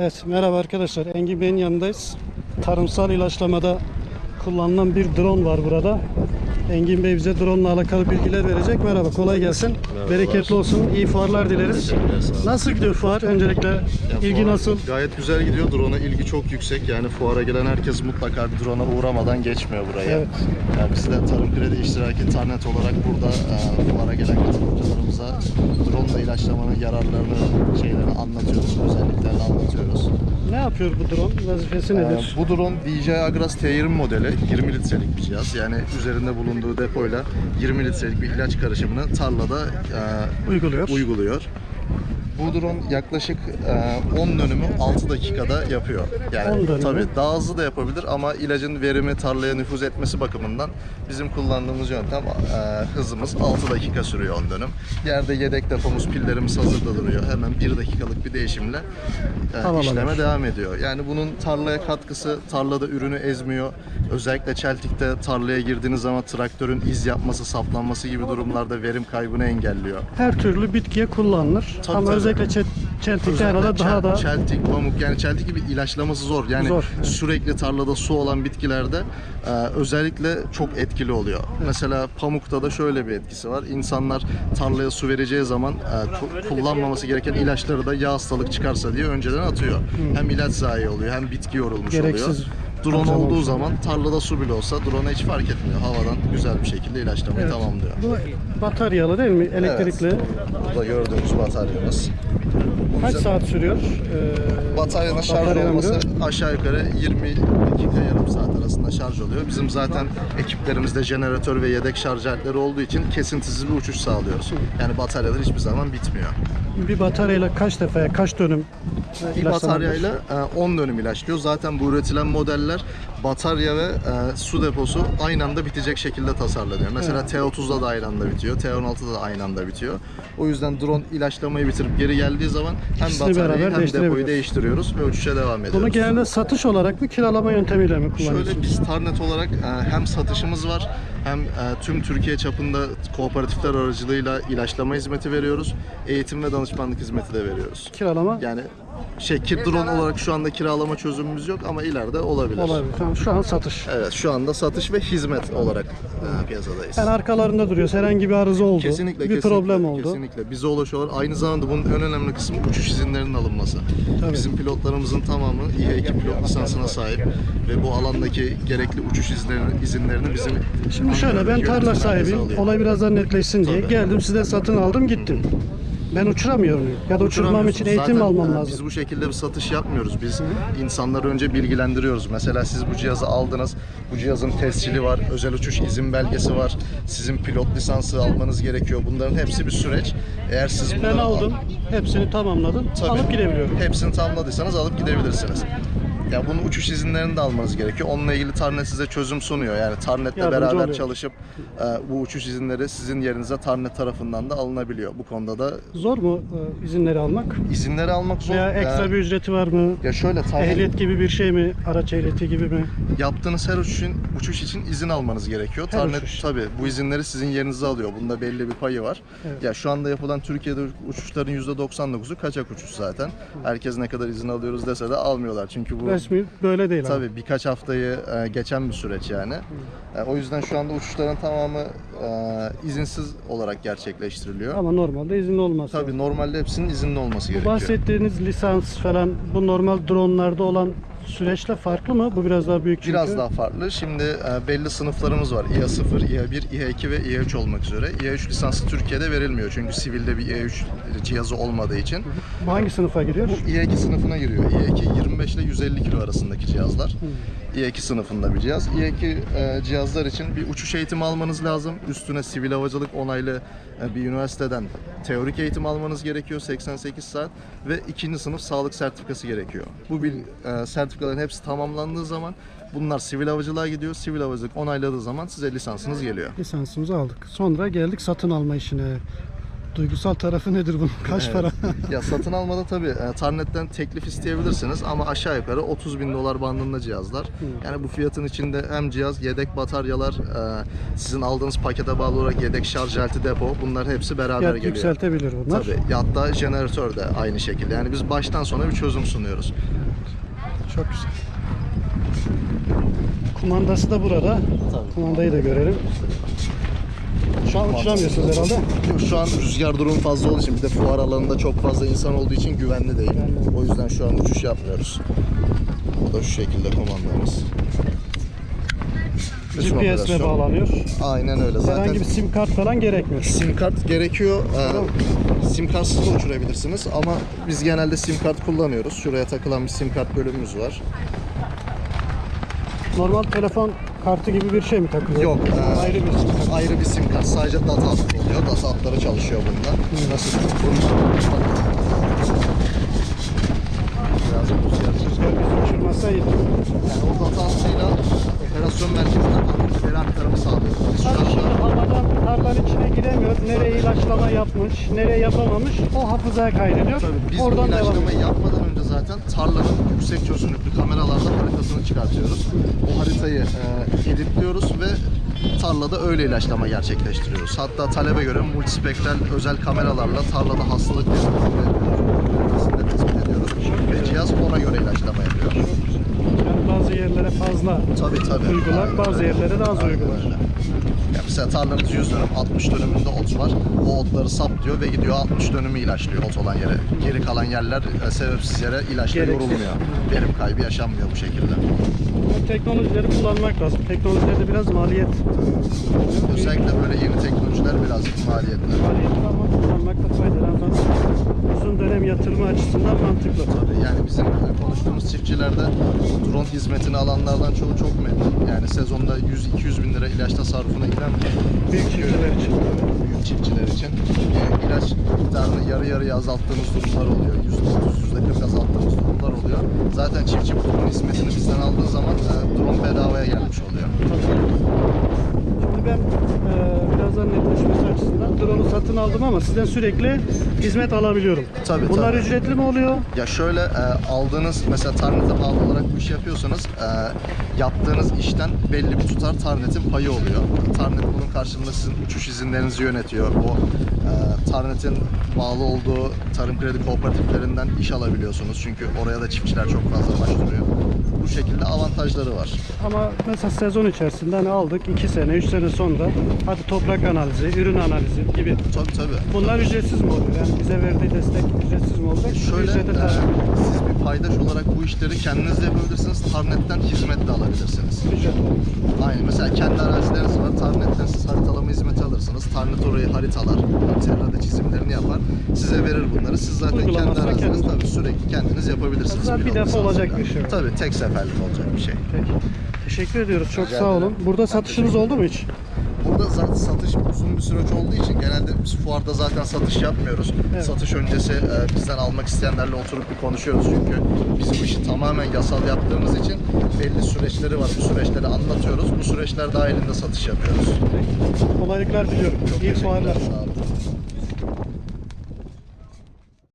Evet merhaba arkadaşlar. Engin Bey'in yanındayız. Tarımsal ilaçlamada kullanılan bir drone var burada. Engin Bey bize drone ile alakalı bilgiler verecek. Merhaba kolay gelsin. Bereketli olsun. İyi fuarlar dileriz. Nasıl gidiyor fuar? Öncelikle ilgi fuar nasıl? Gayet güzel gidiyor. Drone'a ilgi çok yüksek. Yani fuara gelen herkes mutlaka bir drone'a uğramadan geçmiyor buraya. Evet. Yani biz de Tarım Kredi İştiraki İnternet olarak burada e, fuara gelen katılımcılarımıza drone ile ilaçlamanın yararlarını, şeylerini anlatıyoruz. Özelliklerini anlatıyoruz. Ne yapıyor bu drone? Vazifesi nedir? Ee, bu drone DJI Agras T20 modeli 20 litrelik bir cihaz. Yani üzerinde bulunduğu depoyla 20 litrelik bir ilaç karışımını tarlada e, Uyguluyor. uyguluyor. Bu drone yaklaşık e, 10 dönümü 6 dakikada yapıyor. 10 Yani tabii daha hızlı da yapabilir ama ilacın verimi tarlaya nüfuz etmesi bakımından bizim kullandığımız yöntem e, hızımız 6 dakika sürüyor 10 dönüm. Yerde yedek depomuz, pillerimiz hazırda duruyor. Hemen 1 dakikalık bir değişimle e, Havalanıyor. işleme devam ediyor. Yani bunun tarlaya katkısı tarlada ürünü ezmiyor. Özellikle çeltikte tarlaya girdiğiniz zaman traktörün iz yapması, saplanması gibi durumlarda verim kaybını engelliyor. Her türlü bitkiye kullanılır. Tabii, Ama tabii. Özellikle çet, çeltikte herhalde daha da çeltik, pamuk yani çeltik gibi ilaçlaması zor. Yani Zor, evet. sürekli tarlada su olan bitkilerde e, özellikle çok etkili oluyor. Mesela pamukta da şöyle bir etkisi var. İnsanlar tarlaya su vereceği zaman e, ku- kullanmaması gereken ilaçları da yağ hastalık çıkarsa diye önceden atıyor. Hem ilaç zayi oluyor hem bitki yorulmuş Gereksiz oluyor. Drone harcama olduğu zaman tarlada su bile olsa drone'a hiç fark etmiyor. Havadan güzel bir şekilde ilaçlamayı Evet. tamamlıyor. Bu bataryalı değil mi? Elektrikli. Burada gördüğünüz bataryamız. Bu Kaç bizim- saat sürüyor? Ee, Bataryanın şarj olması aşağı yukarı 20 dakika yarım saat arasında şarj oluyor. Bizim zaten ekiplerimizde jeneratör ve yedek şarj aletleri olduğu için kesintisiz bir uçuş sağlıyoruz. Yani bataryalar hiçbir zaman bitmiyor. Bir bataryayla kaç defaya, kaç dönüm e, Bir bataryayla e, 10 dönüm ilaçlıyor. Zaten bu üretilen modeller batarya ve e, su deposu aynı anda bitecek şekilde tasarlanıyor. Mesela T30'da da aynı anda bitiyor, T16'da da aynı anda bitiyor. O yüzden drone ilaçlamayı bitirip geri geldiği zaman hem İkisini bataryayı hem depoyu değiştiriyoruz ve uçuşa devam ediyoruz. Bunu genelde satış olarak mı kiralama yöntemiyle mi kullanıyorsunuz? Şöyle biz Tarnet olarak e, hem satışımız var hem e, tüm Türkiye çapında kooperatifler aracılığıyla ilaçlama hizmeti veriyoruz. Eğitim ve danışmanlık hizmeti de veriyoruz. Kiralama Yani şey kir drone olarak şu anda kiralama çözümümüz yok ama ileride olabilir. olabilir. Tamam, şu an satış. Evet şu anda satış ve hizmet olarak e, piyasadayız. Yani arkalarında duruyor. Herhangi bir arıza oldu. Kesinlikle, bir kesinlikle, problem oldu. Kesinlikle. Bize ulaşıyorlar. Aynı zamanda bunun en önemli kısmı uçuş izinlerinin alınması. Tabii. Bizim pilotlarımızın tamamı İHA-2 pilot lisansına sahip ve bu alandaki gerekli uçuş izinlerini, izinlerini bizim Şimdi şöyle ben tarla sahibiyim. Olay biraz daha netleşsin diye. Tabii. Geldim sizden satın aldım gittim. Ben uçuramıyor muyum? Ya da uçurmam için eğitim Zaten, almam e, lazım? Biz bu şekilde bir satış yapmıyoruz. Biz insanları önce bilgilendiriyoruz. Mesela siz bu cihazı aldınız. Bu cihazın tescili var. Özel uçuş izin belgesi var. Sizin pilot lisansı almanız gerekiyor. Bunların hepsi bir süreç. Eğer siz Ben bunları aldım. Hepsini tamamladım. Tabii. Alıp gidebiliyorum. Hepsini tamamladıysanız alıp gidebilirsiniz. Ya bunun uçuş izinlerini de almanız gerekiyor. Onunla ilgili Tarnet size çözüm sunuyor. Yani Tarnet'le Yardımcı beraber oluyor. çalışıp e, bu uçuş izinleri sizin yerinize Tarnet tarafından da alınabiliyor. Bu konuda da Zor mu e, izinleri almak? izinleri almak zor. Veya ekstra Ya- bir ücreti var mı? ya şöyle tamam. Ehliyet gibi bir şey mi? Araç ehliyeti gibi mi? Yaptığınız her uçuşun, uçuş için izin almanız gerekiyor. Her Tarnet uçuş. tabii bu izinleri sizin yerinize alıyor. Bunda belli bir payı var. Evet. Ya şu anda yapılan Türkiye'de uçuşların %99'u kaçak uçuş zaten. Herkes ne kadar izin alıyoruz dese de almıyorlar. Çünkü bu Resmi böyle değil tabii birkaç haftayı e, geçen bir süreç yani. E, o yüzden şu anda uçuşların tamamı e, izinsiz olarak gerçekleştiriliyor. Ama normalde izinli olmaz. Tabii normalde hepsinin izinli olması Bu gerekiyor. bahsettiğiniz lisans falan bu normal dronlarda olan süreçle farklı mı? Bu biraz daha büyük çünkü. Biraz daha farklı. Şimdi e, belli sınıflarımız var. İHA 0, İHA 1, İHA 2 ve İHA 3 olmak üzere. İHA 3 lisansı Türkiye'de verilmiyor. Çünkü sivilde bir İHA 3 cihazı olmadığı için. Bu hangi sınıfa giriyor? Bu İHA 2 sınıfına giriyor. İHA 2 25 ile 150 kilo arasındaki cihazlar. İHA 2 sınıfında bir cihaz. İHA 2 e, cihazlar için bir uçuş eğitimi almanız lazım. Üstüne sivil havacılık onaylı e, bir üniversiteden teorik eğitim almanız gerekiyor 88 saat ve ikinci sınıf sağlık sertifikası gerekiyor. Bu bil, e, sertifikaların hepsi tamamlandığı zaman bunlar sivil havacılığa gidiyor. Sivil havacılık onayladığı zaman size lisansınız geliyor. Lisansımızı aldık. Sonra geldik satın alma işine. Duygusal tarafı nedir bunun? Kaç Evet. para? ya satın almada tabii e, Tarnet'ten teklif isteyebilirsiniz ama aşağı yukarı 30 bin dolar bandında cihazlar. Yani bu fiyatın içinde hem cihaz, yedek bataryalar, e, sizin aldığınız pakete bağlı olarak yedek şarj aleti depo bunlar hepsi beraber Fiyat geliyor. yükseltebilir bunlar. Tabii. Ya hatta jeneratör de aynı şekilde. Yani biz baştan sona bir çözüm sunuyoruz. Çok güzel. Kumandası da burada. Tabii. Kumandayı da görelim. Şu an uçuramıyorsunuz herhalde. Yok, Şu an rüzgar durumu fazla olduğu için bir de fuar alanında çok fazla insan olduğu için güvenli değil. O yüzden şu an uçuş yapmıyoruz. Bu da şu şekilde komandamız. Bütün GPS ile operasyon- bağlanıyor. Aynen öyle. Zaten Herhangi bir sim kart falan gerekmiyor. sim kart gerekiyor. Ee, sim kartsız da uçurabilirsiniz ama biz genelde sim kart kullanıyoruz. Şuraya takılan bir sim kart bölümümüz var. Normal telefon kartı gibi bir şey mi takılıyor? Yok. e, Ayrı bir sim kart. ayrı bir sim kart. Sadece data hattı oluyor. Data hatları çalışıyor bunda. Nasıl? Birazcık rüzgar Rüzgar bizi uçurmasa iyi. Yani o data hattıyla operasyon merkezinden veri aktarımı sağlıyor. Biz şu Tabii şimdi anda havadan tarlanın içine giremiyor. Nereye ilaçlama yapmış, nereye yapamamış o hafızaya kaydediyor. Tabii biz Oradan bu ilaçlamayı yapmadan önce zaten tarlanın yüksek çözünürlüklü kameralardan haritasını çıkartıyoruz. O haritayı e, editliyoruz ve tarlada öyle ilaçlama gerçekleştiriyoruz. Hatta talebe göre multispektral özel kameralarla tarlada hastalık belirtisini tespit ediyoruz. Ve cihaz ona göre ilaçlama yapıyor. Yani bazı yerlere fazla Tabii tabii. uygular, Aynen bazı yerlere de az Aynen uygular. öyle. Ya mesela tarlanız 100 dönüm, 60 dönümünde ot var. O otları saptıyor ve gidiyor 60 dönümü ilaçlıyor ot olan yere. Geri kalan yerler e, sebepsiz yere ilaçla Gereksiz. yorulmuyor. Verim kaybı yaşanmıyor bu şekilde. Bu teknolojileri kullanmak lazım. Teknolojilerde biraz maliyet. Özellikle böyle yeni teknolojiler birazcık maliyetli. Maliyetli ama kullanmakta faydalı. Ama uzun dönem yatırımı açısından mantıklı. Tabii yani bizim konuştuğumuz çiftçilerde drone hizmetini alanlardan çoğu çok memnun. Yani sezonda 100-200 bin lira ilaç tasarrufuna giden Büyük çiftçiler için. büyük çiftçiler için e, ilaç miktarını yarı yarıya azalttığımız durumlar oluyor. %30, %40 azalttığımız durumlar oluyor. Zaten çiftçi bu drone hizmetini bizden aldığı zaman e, drone bedavaya gelmiş oluyor. Şimdi ben e, birazdan netleşmesi açısından drone'u satın aldım ama sizden sürekli hizmet alabiliyorum. Tabii, Bunlar tabii. ücretli mi oluyor? Ya şöyle e, aldığınız mesela Tarnet'e bağlı olarak bu işi yapıyorsanız e, yaptığınız işten belli bir tutar Tarnet'in payı oluyor. Tarnet bunun karşılığında sizin uçuş izinlerinizi yönetiyor. O e, Tarnet'in bağlı olduğu tarım kredi kooperatiflerinden iş alabiliyorsunuz. Çünkü oraya da çiftçiler çok fazla başvuruyor. Bu şekilde avantajları var. Ama mesela sezon içerisinde hani aldık 2 sene, 3 sene sonra hadi toprak analizi, ürün analizi gibi. Tabii tabii. Bunlar ücretsiz mi oluyor? Yani bize verdiği destek ücretsiz mi olacak? Şöyle Ücrete e, siz bir paydaş olarak bu işleri kendiniz de yapabilirsiniz. Tarnet'ten hizmet de alabilirsiniz. Ücretli. Aynen mesela kendi arazileriniz var. Tarnet'ten siz haritalama hizmeti alırsınız. Tarnet orayı haritalar, Terra'da çizimlerini yapar. Size verir bunları. Siz zaten kendi araziniz kendiniz. tabii sürekli kendiniz yapabilirsiniz. Aslında bir defa olacak bir şey. Tabii tek seferlik olacak bir şey. Peki. Teşekkür ediyoruz. Çok Rica sağ olun. ederim. Burada satışınız oldu mu hiç? Burada zaten satış uzun bir süreç olduğu için genelde biz fuarda zaten satış yapmıyoruz. Evet. Satış öncesi e, bizden almak isteyenlerle oturup bir konuşuyoruz çünkü biz bu işi tamamen yasal yaptığımız için belli süreçleri var. Bu süreçleri anlatıyoruz. Bu süreçler dahilinde satış yapıyoruz. Kolaylıklar diliyorum. İyi fuarlar. Sağ olun.